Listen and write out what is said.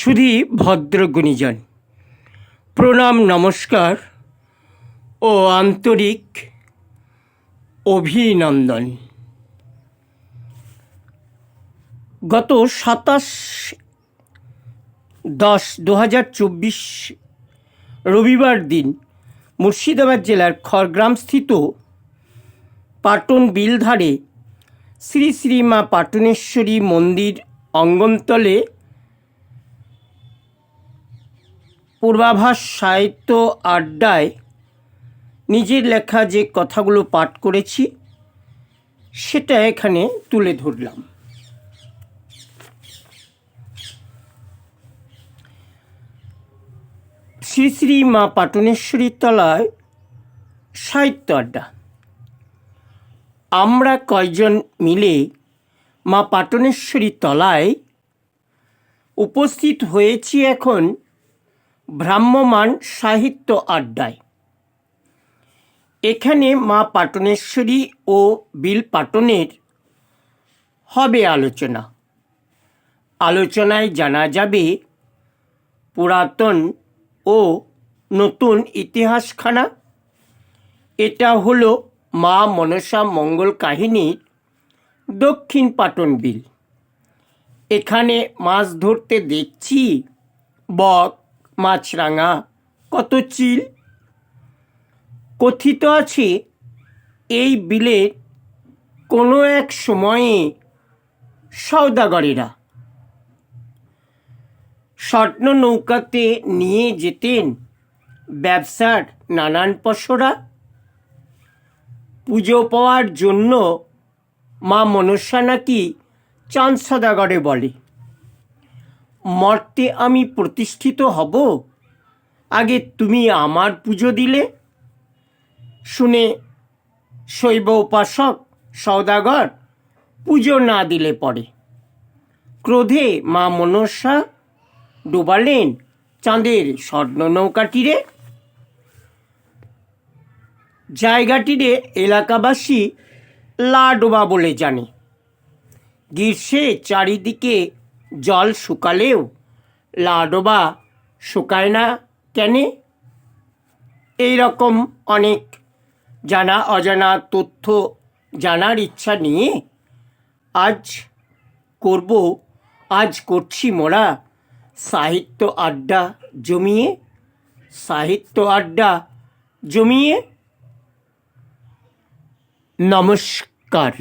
শুধু ভদ্র গুণীজন প্রণাম, নমস্কার ও আন্তরিক অভিনন্দন। গত সাতাশ দশ দু হাজার চব্বিশ রবিবার দিন মুর্শিদাবাদ জেলার খড়গ্রামস্থিত পাটন বিলধারে শ্রী শ্রী মা পাটনেশ্বরী মন্দির অঙ্গনতলে পূর্বাভাস সাহিত্য আড্ডায় নিজের লেখা যে কথাগুলো পাঠ করেছি, সেটা এখানে তুলে ধরলাম। শ্রী শ্রী মা পাটনেশ্বরীর তলায় সাহিত্য আড্ডা। আমরা কয়জন মিলে মা পাটনেশ্বরী তলায় উপস্থিত হয়েছি এখন ভ্রাম্যমান সাহিত্য আড্ডায়। এখানে মা পাটনেশ্বরী ও বিল পাটনের হবে আলোচনা। আলোচনায় জানা যাবে পুরাতন ও নতুন ইতিহাসখানা। এটা হলো মা মনসা মঙ্গল কাহিনীর দক্ষিণ পাটন বিল। এখানে মাছ ধরতে দেখছি বক মাছরাঙা, কত চিল। কথিত আছে, এই বিলের কোনো এক সময়ে সওদাগরেরা স্বর্ণ নৌকাতে নিয়ে যেতেন ব্যবসার নানান পশরা পুজো পাওয়ার জন্য মা মনসা নাকি চাঁদ সদাগরে বলে। মর্তে আমি প্রতিষ্ঠিত হব। আগে তুমি আমার পুজো দিলে। শুনে শৈব উপাসক সৌদাগর পুজো না দিলে পরে। ক্রোধে মা মনসা ডোবালেন চাঁদের স্বর্ণ নৌকাটিরে। জায়গাটিরে এলাকাবাসী লা ডোবা বলে জানে। গ্রীষ্মে চারিদিকে জল শুকালেও লাডোবা শুকায় না কেনে? এই রকম অনেক জানা অজানা তথ্য জানার ইচ্ছা নিয়ে আজ করব, আজ করছি মোরা সাহিত্য আড্ডা জমিয়ে। সাহিত্য আড্ডা জমিয়ে। নমস্কার।